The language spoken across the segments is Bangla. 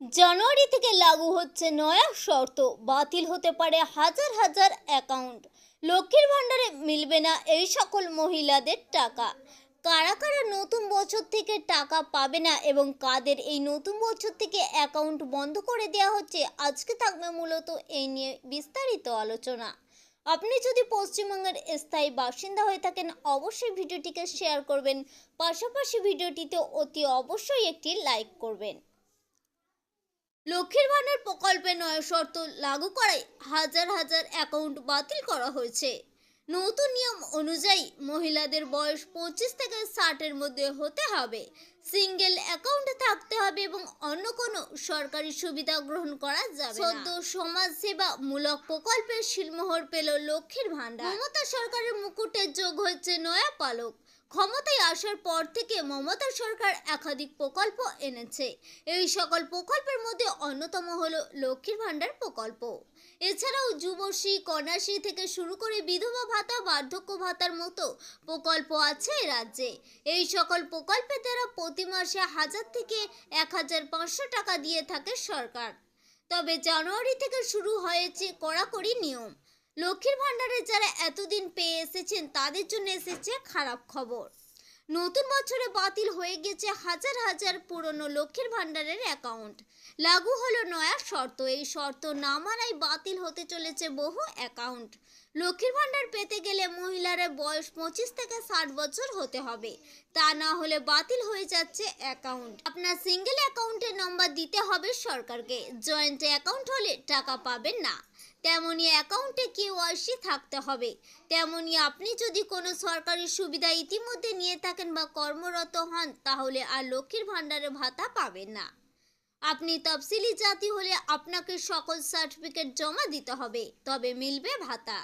জানুয়ারি থেকে লাগু হচ্ছে নয়া শর্ত। বাতিল হতে পারে হাজার হাজার অ্যাকাউন্ট লক্ষ্মীর ভাণ্ডারে মিলবে না এই সকল মহিলাদের টাকা। কারা কারা নতুন বছর থেকে টাকা পাবে না এবং কাদের এই নতুন বছর থেকে অ্যাকাউন্ট বন্ধ করে দেওয়া হচ্ছে, আজকে থাকবে মূলত এই নিয়ে বিস্তারিত আলোচনা। আপনি যদি পশ্চিমবঙ্গের স্থায়ী বাসিন্দা হয়ে থাকেন, অবশ্যই ভিডিওটিকে শেয়ার করবেন। পাশাপাশি ভিডিওটিতে অতি অবশ্যই একটি লাইক করবেন। লক্ষ্মীর ভাণ্ডার প্রকল্পে নয় শর্ত লাগু করায় হাজার হাজার অ্যাকাউন্ট বাতিল করা হয়েছে। নতুন নিয়ম অনুযায়ী মহিলাদের বয়স পঁচিশ থেকে ষাটের মধ্যে হতে হবে। সিঙ্গেল অ্যাকাউন্ট থাকতে হবে এবং অন্য কোনো সরকারি সুবিধা গ্রহণ করা যাবে সদ্য সমাজ সেবা মূলক প্রকল্পের শিলমোহর পেল লক্ষ্মীর ভাণ্ডার। মমতা সরকারের মুকুটে যোগ হচ্ছে নয়া পালক। ক্ষমতায় আসার পর থেকে মমতা সরকার একাধিক প্রকল্প এনেছে। এই সকল প্রকল্পের মধ্যে অন্যতম হলো লক্ষ্মীর ভাণ্ডার প্রকল্প। এছাড়াও যুবশ্রী, কন্যাশ্রী থেকে শুরু করে বিধবা ভাতা, বার্ধক্য ভাতার মতো প্রকল্প আছে রাজ্যে। এই সকল প্রকল্পের দ্বারা প্রতি মাসে হাজার থেকে এক হাজার পাঁচশো টাকা দিয়ে থাকে সরকার। তবে জানুয়ারি থেকে শুরু হয়েছে কড়াকড়ি নিয়ম। লক্ষ্মীর ভাণ্ডারে যারা এতদিন পেয়ে এসেছেন, তাদের জন্য এসেছে খারাপ খবর। নতুন বছরে বাতিল হয়ে গেছে হাজার হাজার পুরনো লক্ষ্মীর ভাণ্ডারের অ্যাকাউন্ট লাগু হলো নয়া শর্ত। এই শর্ত না মানায় বাতিল হতে চলেছে বহু অ্যাকাউন্ট লক্ষ্মীর ভাণ্ডার পেতে গেলে মহিলারা বয়স পঁচিশ থেকে ষাট বছর হতে হবে। তা না হলে বাতিল হয়ে যাচ্ছে অ্যাকাউন্ট আপনার সিঙ্গেল অ্যাকাউন্টের নম্বর দিতে হবে সরকারকে। জয়েন্ট অ্যাকাউন্ট হলে টাকা পাবেন না। তেমনি অ্যাকাউন্টে কেওয়াইসি থাকতে হবে। তেমনি আপনি যদি কোনো সরকারি সুবিধা ইতিমধ্যে নিয়ে থাকেন বা কর্মরত হন, তাহলে আর লক্ষ্মীর ভাণ্ডারে ভাতা পাবেন না। আপনি তফসিলি জাতি হলে আপনাকে সকল সার্টিফিকেট জমা দিতে হবে, তবে মিলবে ভাতা।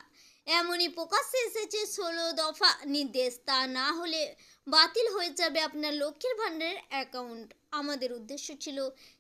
এমনই প্রকাশ্যে এসেছে, ষোলো দফা নির্দেশ। তা না হলে বাতিল হয়ে যাবে আপনার লক্ষ্মীর ভাণ্ডারের অ্যাকাউন্ট আমাদের উদ্দেশ্য ছিল